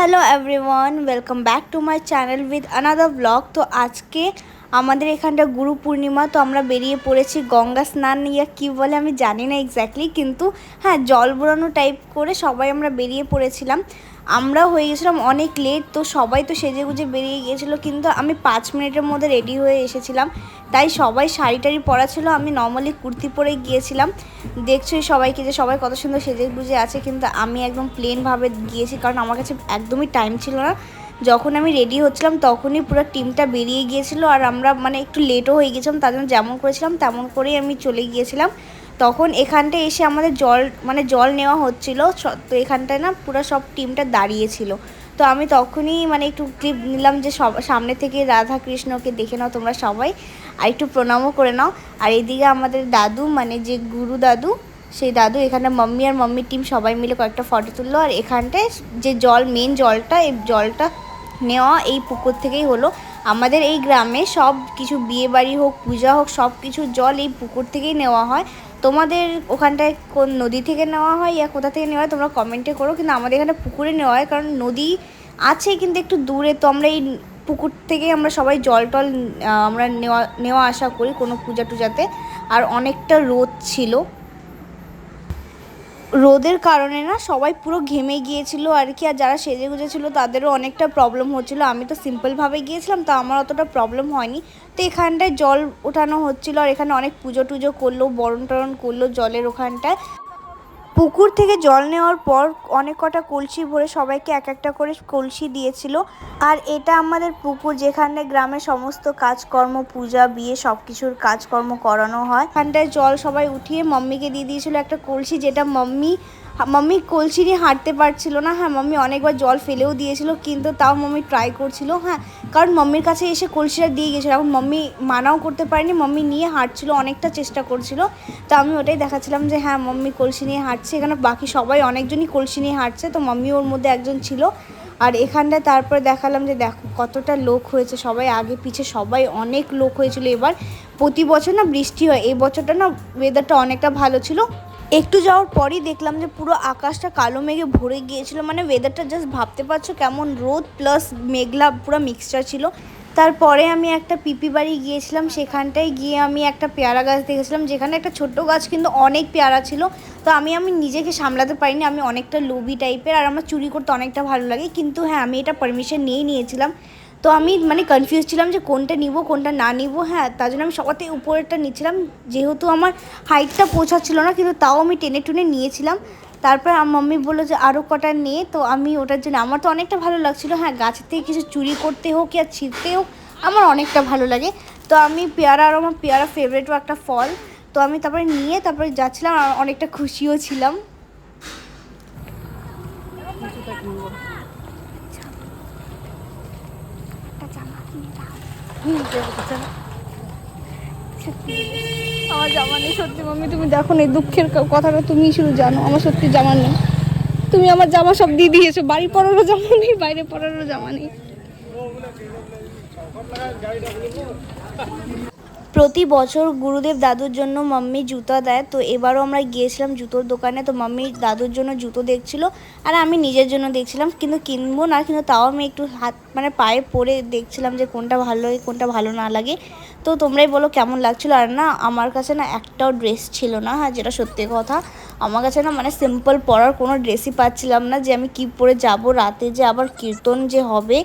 Hello everyone welcome back to my channel with another blog তো আজকে আমাদের এখানটা গুরু পূর্ণিমা, তো আমরা বেরিয়ে পড়েছি গঙ্গা স্নান ইয়া কী বলে আমি জানি না এক্স্যাক্টলি কিন্তু হ্যাঁ জল বোড়ানো টাইপ করে সবাই আমরা বেরিয়ে পড়েছিলাম। আমরাও হয়ে গেছিলাম অনেক লেট তো সবাই তো সেজে গুজে বেরিয়ে গিয়েছিল, কিন্তু আমি পাঁচ মিনিটের মধ্যে রেডি হয়ে এসেছিলাম। তাই সবাই শাড়ি টাড়ি পরা ছিল, আমি নর্মালি কুর্তি পরে গিয়েছিলাম। দেখছোই সবাইকে যে সবাই কত সুন্দর সেজে গুজে আছে, কিন্তু আমি একদম প্লেনভাবে গিয়েছি, কারণ আমার কাছে একদমই টাইম ছিল না। যখন আমি রেডি হচ্ছিলাম, তখনই পুরো টিমটা বেরিয়ে গিয়েছিল, আর আমরা মানে একটু লেটও হয়ে গেছিলাম, তার জন্য যেমন করেছিলাম, তেমন করেই আমি চলে গিয়েছিলাম। তখন এখানটায় এসে আমাদের জল মানে জল নেওয়া হচ্ছিল তো এখানটায় না পুরো সব টিমটা দাঁড়িয়েছিল। তো আমি তখনই মানে একটু ক্লিপ নিলাম যে সব, সামনে থেকে রাধা কৃষ্ণকে দেখে নাও তোমরা সবাই, আর একটু প্রণামও করে নাও। আর এদিকে আমাদের দাদু মানে যে গুরু দাদু, সেই দাদু এখানে মাম্মি আর মাম্মির টিম সবাই মিলে কয়েকটা ফটো তুললো। আর এখানটায় যে জল মেন জলটা, এই জলটা নেওয়া এই পুকুর থেকেই হলো। আমাদের এই গ্রামে সব কিছু বিয়ে বাড়ি হোক, পূজা হোক, সব কিছু জল এই পুকুর থেকেই নেওয়া হয়। তোমাদের ওখানটায় কোন নদী থেকে নেওয়া হয় ইয়া কোথা থেকে নেওয়া হয় তোমরা কমেন্টে করো, কিন্তু আমাদের এখানে পুকুরে নেওয়া হয়, কারণ নদী আছে কিন্তু একটু দূরে, তো আমরা এই পুকুর থেকে আমরা সবাই জল টল আমরা নেওয়া নেওয়া আসা করি কোনো পূজা টুজাতে। আর অনেকটা রোদ ছিল। রোদের কারণে না সবাই পুরো ঘেমে গিয়েছিল আর কি, আর যারা সেজে গুজে ছিল তাদেরও অনেকটা প্রবলেম হচ্ছিল। আমি তো সিম্পলভাবে গিয়েছিলাম, তো আমার অতটা প্রবলেম হয়নি। তো এখানটায় জল ওঠানো হচ্ছিল আর এখানে অনেক পুজো টুজো করল, বরণ টরণ করল জলের ওখানটায়। পুকুর থেকে জল নেওয়ার পর অনেক কটা কলসি ভরে সবাইকে এক একটা করে কলসি দিয়েছিল। আর এটা আমাদের পুকুর যেখানে গ্রামের সমস্ত কাজকর্ম, পূজা, বিয়ে সব কিছুর কাজকর্ম করানো হয়। এখানটায় জল সবাই উঠিয়ে মম্মিকে দিয়ে দিয়েছিল একটা কলসি যেটা মাম্মি মাম্মি কলসি নিয়ে হাঁটতে পারছিল না। হ্যাঁ মাম্মি অনেকবার জল ফেলেও দিয়েছিল, কিন্তু তাও মাম্মি ট্রাই করছিল। হ্যাঁ কারণ মাম্মির কাছে এসে কলসিটা দিয়ে গেছিল এখন মাম্মি মানাও করতে পারেনি, মাম্মি নিয়ে হাঁটছিল, অনেকটা চেষ্টা করছিল। তো আমি ওটাই দেখাচ্ছিলাম যে হ্যাঁ মাম্মি কলসি নিয়ে হাঁটছে। এখানে বাকি সবাই অনেকজনই কলসি নিয়ে হাঁটছে, তো মাম্মি ওর মধ্যে একজন ছিল। আর এখানটায় তারপরে দেখালাম যে, দেখো কতটা লোক হয়েছে। সবাই আগে পিছে, সবাই অনেক লোক হয়েছিল এবার। প্রতি বছর না বৃষ্টি হয়। এই বছরটা না ওয়েদারটা অনেকটা ভালো ছিল। একটু যাওয়ার পরই দেখলাম যে পুরো আকাশটা কালো মেঘে ভরে গিয়েছিল। মানে ওয়েদারটা জাস্ট ভাবতে পারছ কেমন রোদ প্লাস মেঘলা পুরো মিক্সচার ছিল। তারপরে আমি একটা পিপি বাড়ি গিয়েছিলাম। সেখানটায় গিয়ে আমি একটা পেয়ারা গাছ দেখেছিলাম। যেখানে একটা ছোট্ট গাছ কিন্তু অনেক পেয়ারা ছিল। তো আমি আমি নিজেকে সামলাতে পারিনি। আমি অনেকটা লোভি টাইপের আর আমার চুরি করতে অনেকটা ভালো লাগে। কিন্তু হ্যাঁ আমি এটা পারমিশন নিয়েই নিয়েছিলাম। তো আমি মানে কনফিউজ ছিলাম যে কোনটা নিব, কোনটা না নিব হ্যাঁ তার জন্য আমি থেকে উপরেরটা নিচ্ছিলাম। যেহেতু আমার হাইটটা পৌঁছাচ্ছিল না, কিন্তু তাও আমি টেনে টুনে নিয়েছিলাম। তারপর আমার মাম্মি বলল যে আরও কটা নে, তো আমি ওটার জন্য আমার তো অনেকটা ভালো লাগছিল হ্যাঁ গাছের থেকে কিছু চুরি করতে হোক আর ছিঁড়তে হোক, আমার অনেকটা ভালো লাগে। তো আমি পেয়ারা আর আমার পেয়ারা ফেভারিটও একটা ফল। তো আমি তারপরে নিয়ে তারপরে যাচ্ছিলাম, আর অনেকটা খুশিও ছিলাম। আমার জামা নেই, সত্যি মাম্মি, তুমি দেখো না এই দুঃখের কথাটা তুমি শুধু জানো, আমার সত্যি জামা নেই। তুমি আমার জামা সব দিয়ে দিয়েছ বাড়ি পরারও জামা নেই, বাইরে পরারও জামা নেই। প্রতি বছর গুরুদেব দাদুর জন্য মাম্মি জুতো দেয়। তো এবারও আমরা গিয়েছিলাম জুতোর দোকানে, তো মাম্মি দাদুর জন্য জুতো দেখছিল আর আমি নিজের জন্য দেখছিলাম। কিন্তু কিনবো না, কিন্তু তাও আমি একটু হাত মানে পায়ে পরে দেখছিলাম যে কোনটা ভালো লাগে, কোনটা ভালো না লাগে। তো তোমরাই বলো কেমন লাগছিল। আর না, আমার কাছে না একটাও ড্রেস ছিল না হ্যাঁ যেটা সত্যি কথা। আমার কাছে না মানে সিম্পল পরার কোনো ড্রেসই পাচ্ছিলাম না যে আমি কি পরে যাব, রাতে যে আবার কীর্তন যে হবে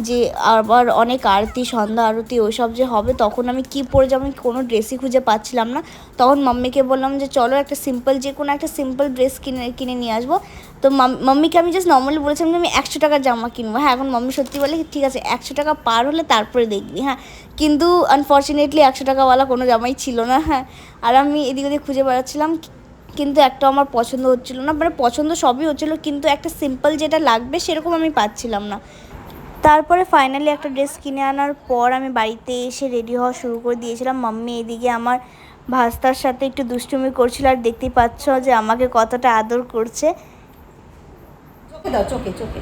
যে আবার অনেক আরতি, সন্ধ্যা আরতি ওইসব যে হবে, তখন আমি কি পরে যাব আমি কোনো ড্রেসই খুঁজে পাচ্ছিলাম না। তখন মাম্মিকে বললাম যে, চলো একটা সিম্পল যে কোনো একটা সিম্পল ড্রেস কিনে কিনে নিয়ে আসব। তো মাম- মাম্মিকে আমি জাস্ট নর্মালি বলেছিলাম যে, আমি একশো টাকার জামা কিনবো। হ্যাঁ এখন মাম্মি সত্যি বলে, ঠিক আছে, একশো টাকা পার হলে তারপরে দেখবি। হ্যাঁ কিন্তু আনফর্চুনেটলি একশো টাকাওয়ালা কোনো জামাই ছিল না হ্যাঁ। আর আমি এদিক ওদিক খুঁজে বেড়াচ্ছিলাম, কিন্তু একটা আমার পছন্দ হচ্ছিল না। মানে পছন্দ সবই হচ্ছিল, কিন্তু একটা সিম্পল যেটা লাগবে সেরকম আমি পাচ্ছিলাম না। তারপরে ফাইনালি একটা ড্রেস কিনে আনার পর আমি বাড়িতে এসে রেডি হওয়া শুরু করে দিয়েছিলাম। মাম্মি এদিকে আমার ভাস্তার সাথে একটু দুষ্টুমি করছিল আর দেখতেই পাচ্ছ যে আমাকে কতটা আদর করছে। চোখে দাও চোখে চোখে।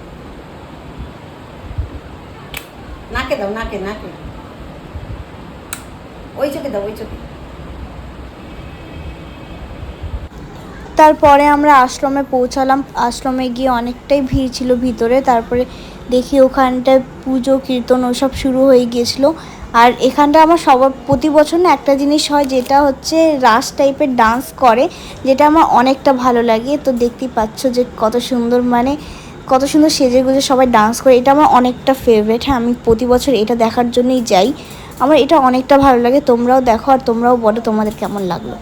নাকে দাও নাকে নাকে। ওই চোখে দাও ওই চোখে। তারপরে আমরা আশ্রমে পৌঁছালাম। আশ্রমে গিয়ে অনেকটাই ভিড় ছিল ভিতরে। তারপরে দেখি ওখানটায় পুজো, কীর্তন ওসব শুরু হয়ে গিয়েছিল। আর এখানটা আমার সবার, প্রতি বছর না একটা জিনিস হয় যেটা হচ্ছে রাস টাইপের ডান্স করে, যেটা আমার অনেকটা ভালো লাগে। তো দেখতেই পাচ্ছ যে কত সুন্দর মানে কত সুন্দর সেজে গুজে সবাই ডান্স করে। এটা আমার অনেকটা ফেভারেট হ্যাঁ আমি প্রতি বছর এটা দেখার জন্যই যাই। আমার এটা অনেকটা ভালো লাগে। তোমরাও দেখো আর তোমরাও বলো তোমাদের কেমন লাগল।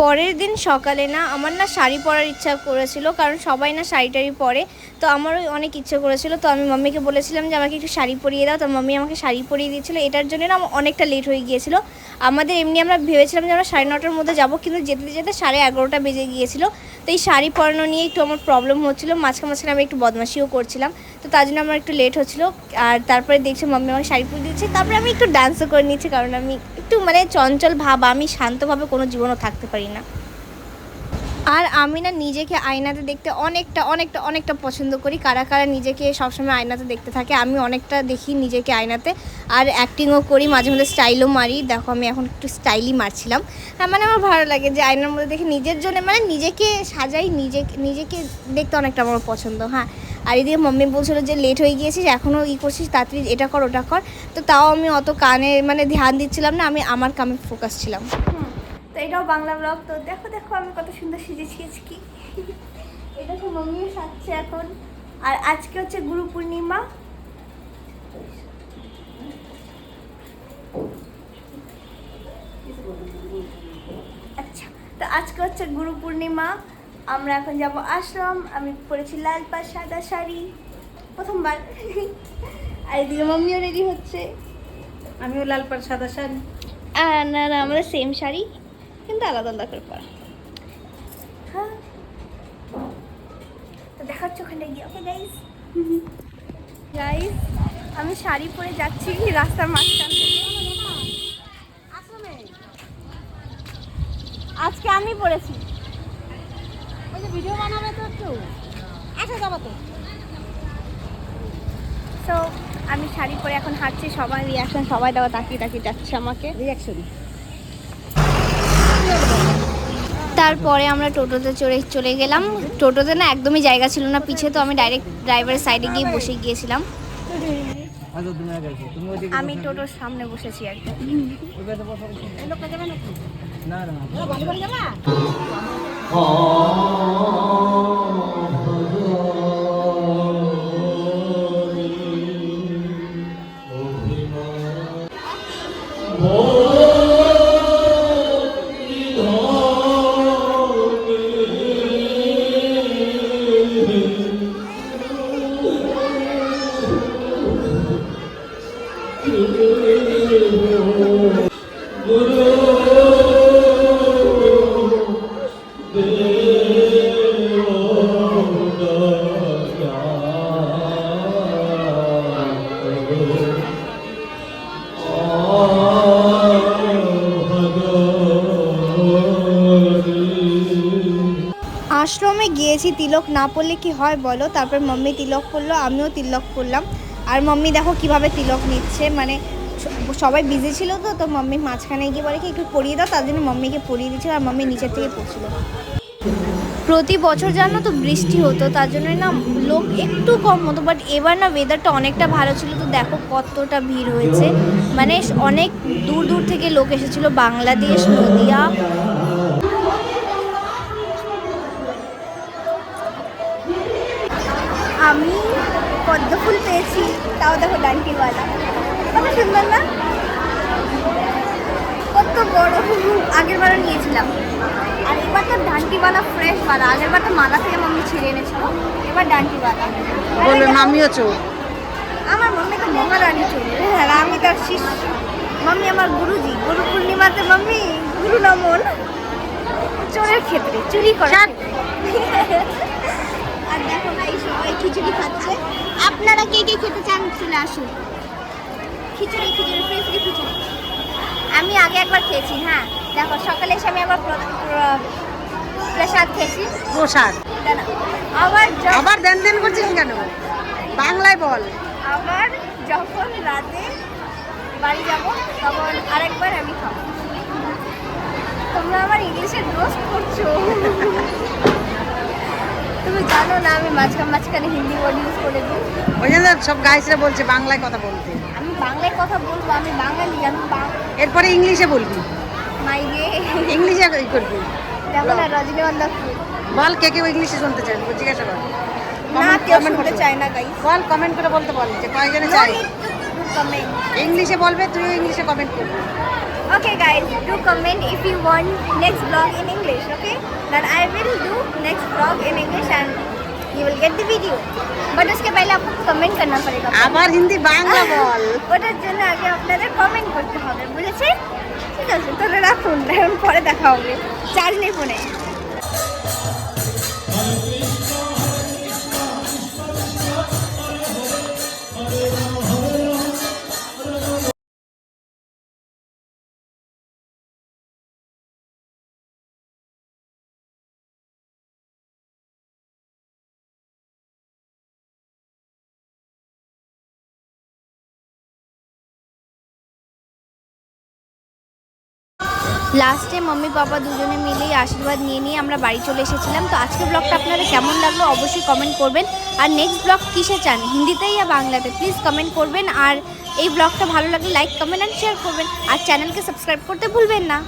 পরের দিন সকালে না, আমার না শাড়ি পরার ইচ্ছা করেছিল, কারণ সবাই না শাড়ি টাড়ি পরে, তো আমারও অনেক ইচ্ছে করেছিল, তো আমি মাম্মিকে বলেছিলাম যে, আমাকে একটু শাড়ি পরিয়ে দাও। তো মাম্মি আমাকে শাড়ি পরিয়ে দিয়েছিল, এটার জন্য না আমার অনেকটা লেট হয়ে গিয়েছিল। আমাদের এমনি আমরা ভেবেছিলাম যে, আমরা সাড়ে নটার মধ্যে যাব, কিন্তু যেতে যেতে সাড়ে এগারোটা বেজে গিয়েছিল। তো এই শাড়ি পরানো নিয়ে একটু আমার প্রবলেম হচ্ছিল মাঝখানে মাঝখানে আমি একটু বদমাশিও করছিলাম, তো তার জন্য আমার একটু লেট হচ্ছিল। আর তারপরে দেখছি মাম্মি আমাকে শাড়ি পরিয়ে দিচ্ছে তারপরে আমি একটু ডান্সও করে নিচ্ছি, কারণ আমি একটু মানে চঞ্চল ভাব, আমি শান্তভাবে কোনো জীবনও থাকতে পারি না। আর আমি না নিজেকে আয়নাতে দেখতে অনেকটা অনেকটা অনেকটা পছন্দ করি। কারা কারা নিজেকে সবসময় আয়নাতে দেখতে থাকে, আমি অনেকটা দেখি নিজেকে আয়নাতে। আর অ্যাক্টিংও করি, মাঝে মাঝে স্টাইলও মারি। দেখো, আমি এখন একটু স্টাইলই মারছিলাম। হ্যাঁ মানে আমার ভালো লাগে যে আয়নার মধ্যে দেখে নিজের জন্য মানে নিজেকে সাজাই নিজে নিজেকে দেখতে অনেকটা আমার পছন্দ হ্যাঁ। আর এদিকে মম্মি বলছিলো যে লেট হয়ে গিয়েছিস এখনও ই করছিস, তাড়াতাড়ি এটা কর, ওটা কর। তো তাও আমি অত কানে মানে ধ্যান দিচ্ছিলাম না, আমি আমার কামে ফোকাস ছিলাম। এটাও বাংলা ব্লগ তো দেখো দেখো আমি কত সুন্দর সেজেছি আজকে। এটা তো মাম্মিও সাজছে এখন। আর আজকে হচ্ছে গুরু পূর্ণিমা। আচ্ছা তো আজকে হচ্ছে গুরু পূর্ণিমা। আমরা এখন যাব আশ্রম। আমি পরেছি লাল পাড় সাদা শাড়ি। প্রথমবার। আর এদিকে মাম্মিও রেডি হচ্ছে। আমিও লাল পাড় সাদা শাড়ি। আর না না আমাদের সেম শাড়ি। কিন্তু আলাদা আলাদা করে পরা। হ্যাঁ। তো দেখা হচ্ছে ওখানে গিয়ে। ওকে গাইস গাইস আমি শাড়ি পরে যাচ্ছি রাস্তার মাঝখান আজকে আমি ওই যে ভিডিও বানাবে তো একটু। আচ্ছা যাব তো। তো আমি শাড়ি পরে এখন হাঁটছি সবাই রিয়াকশন সবাই দেওয়া তাকিয়ে তাকিয়ে যাচ্ছে আমাকে। রিয়াকশন তারপরে আমরা টোটোতে চড়ে চলে গেলাম। টোটোতে না একদমই জায়গা ছিল না, পিছে তো আমি ডাইরেক্ট ড্রাইভারের সাইডে গিয়ে বসে গিয়েছিলাম। আমি টোটোর সামনে বসেছি আর কি। না। গিয়েছি তিলক না পড়লে কি হয় বলো? তারপর মাম্মি তিলক পড়ল, আমিও তিলক পড়লাম। আর মাম্মি দেখো কীভাবে তিলক নিচ্ছে মানে সবাই বিজি ছিল তো তো মাম্মি মাঝখানে গিয়ে বলে কি একটু পড়িয়ে দাও, তার জন্য মাম্মিকে পড়িয়ে দিচ্ছিল আর মাম্মি নিচের থেকে পড়ছিল। প্রতি বছর জানো তো বৃষ্টি হতো, তার জন্য না লোক একটু কম হতো বাট এবার না ওয়েদারটা অনেকটা ভালো ছিল, তো দেখো কতটা ভিড় হয়েছে। মানে অনেক দূর দূর থেকে লোক এসেছিল, বাংলাদেশ, নদিয়া আমি পদ্ম ফুল পেয়েছি তাও দেখো ডান্টিওয়ালা কত সুন্দর না? কত বড় আগের বারও নিয়েছিলাম। আর এবার তো ডান্টিওয়ালা ফ্রেশ বালা। আগের বার তো মালা থেকে মাম্মি ছিঁড়ে এনেছিল। এবার ডান্টিওয়ালা বলবে মামিও চোর আমার মাম্মি তো মহারানী চলে হ্যাঁ আমি তার শিষ্য। মাম্মি আমার গুরুজি। গুরু পূর্ণিমাতে মাম্মি গুরু নমন। চোরের ক্ষেত্রে চুরি। ক্ষেত্রে। আর দেখো এই সবাই খিচুড়ি খাচ্ছে। আপনারা কে কে খেতে চান চলে আসুন। Khichuri khichuri free free khichuri. আমি আগে একবার খেয়েছি হ্যাঁ। দেখো সকালে এসে আমি আবার প্র- প্র- প্রসাদ খেয়েছি। প্রসাদ। আবার আবার দেন দেন করছিস কেন? বাংলায় বল। আবার যখন রাতে বাড়ি যাব তখন আরেকবার আমি খাব। তোমরা আমার ইংলিশের রোস্ট করছ। তুমি জানো না আমি মাঝখানে মাঝখানে হিন্দি ওয়ার্ড ইউজ করে দিই। ওই জন্য সব গাইসরা বলছে বাংলায় কথা বলতে। আমি বাংলায় কথা বলব আমি বাঙালি আমি এরপরে ইংলিশে বলবি। মাইগে ইংলিশে ই করবি। দেখো না রজনীগন্ধা ফুল বল কে কেউ ইংলিশে শুনতে চায় জিজ্ঞাসা কর। না কেউ শুনতে চায় না গাইস বল কমেন্ট করে বলতে বল যে কয়জনে চাই কমেন্ট ইংলিশে বলবে তুইও ইংলিশে কমেন্ট করবি। Okay guys, do comment if you want next vlog in English, okay? Then I will do next vlog in English and you will get the video. But उसके पहले आपको कमेंट करना पड़ेगा আবার হিন্দি বাংলা বল ওটার জন্য আগে আপনাদের কমেন্ট করতে হবে বুঝেছেন ঠিক আছে তাহলে রাখুন এখন পরে দেখা হবে চার্জ নেই ফোনে লাস্টে মাম্মি পাপা দুজনে মিলেই আশীর্বাদ নিয়ে নিয়ে আমরা বাড়ি চলে এসেছিলাম। তো আজকে ব্লগটা আপনারা কেমন লাগল অবশ্যই কমেন্ট করবেন। আর নেক্সট ব্লগ কিসে চান? হিন্দিতেই আর বাংলাতে? প্লিজ কমেন্ট করবেন। আর এই ব্লগটা ভালো লাগলে লাইক কমেন্ট অ্যান্ড শেয়ার করবেন। আর চ্যানেলকে সাবস্ক্রাইব করতে ভুলবেন না।